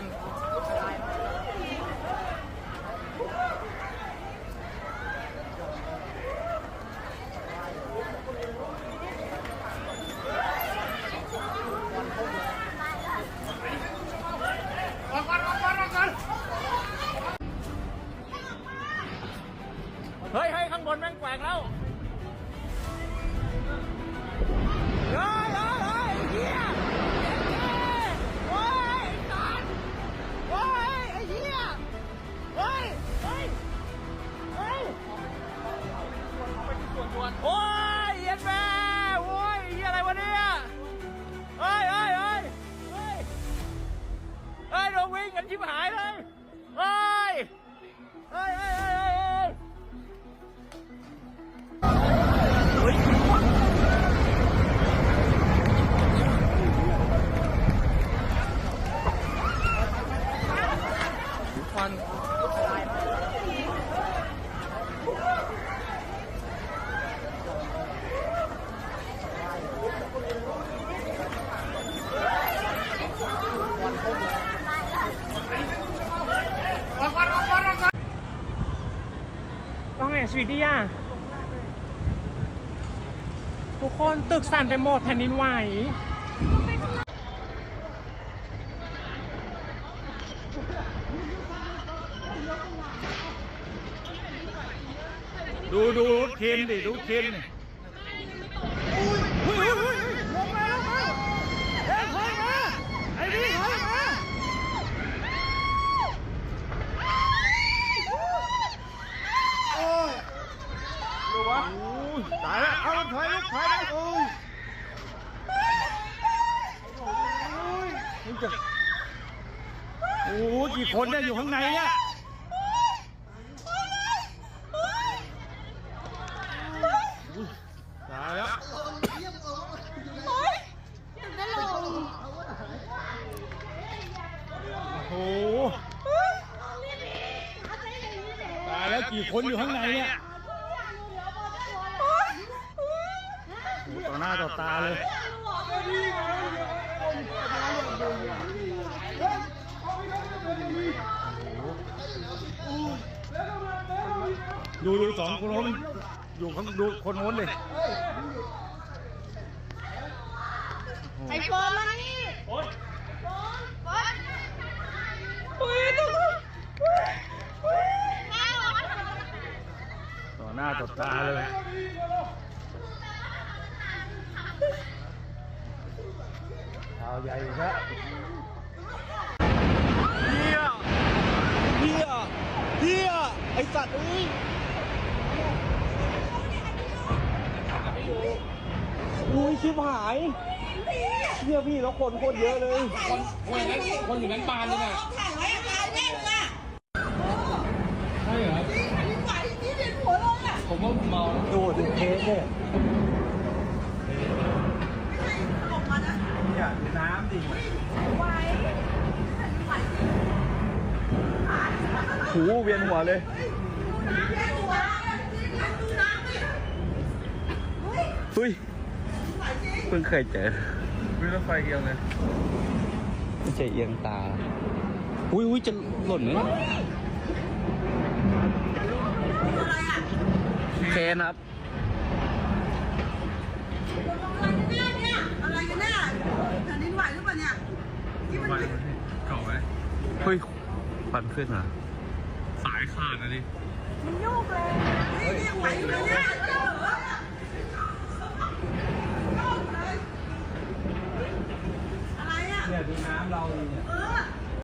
and ว่าไงสวีดีอะทุกคนตึกสั่นไปหมดแผ่นดินไหวดูดูรถเคนดิรถเคนดิอุ้ยอุ้ยอุ้ยลงมาลงมาเอ้ยถอยมาไอ้นี่ถอยมาโอ้ยดูวะตายแล้วเอาถอยลูกถอยแล้วโอ้ยมึง จะโอ้โหกี่คนเนี่ยอยู่ข้างในเนี่ยตายแล้วจะลงโอ้โหตายแล้วกี่คนอยู่ข้างในเนี่ยต่อหน้าต่อตาเลย ดูดูสองคนนู้นอยู่ข้างดูคนโน้นเลยไอโฟนมานี่โฟนโฟนอุ้ยดูต่อหน้าต่อตาเลยเอาใหญ่ซะเฮียเฮียเฮียไอสัตว์เอ้ย ชิบหายเฮียพี่แล้วคนโคตรเยอะเลย คนนั้นคนอยู่นั้นปานเลยน่ะถ่ายไว้ถ่ายแม่งอะใช่เหรอนี่แผ่นดินไหวนี่เด็ดหัวเลยอะผมว่าเมาดูถึงเทสเนี่ยออกมานะเนี่ยน้ำดิไหวแผ่นดินไหวจริงหูเวียนหัวเลยดูน้ำแย่หัวจริงนะดูน้ำดิเฮ้ย เพิ่งเคยเจอมีรถไฟเดียวเลยไม่ใช่เอียงตา อุ้ยอุ้ยจะหล่นไหมอะไรอเคนครับอะไรกันแน่เนี่ยอะไรกันแน่แผ่นดินไหวหรือเปล่าเนี่ยที่มันเก่าไหมเฮ้ยควันขึ้นเหรอสายขาดนะดิมันโยกเลยเฮ้ยเนี่ยไหวอยู่เลยเนี่ย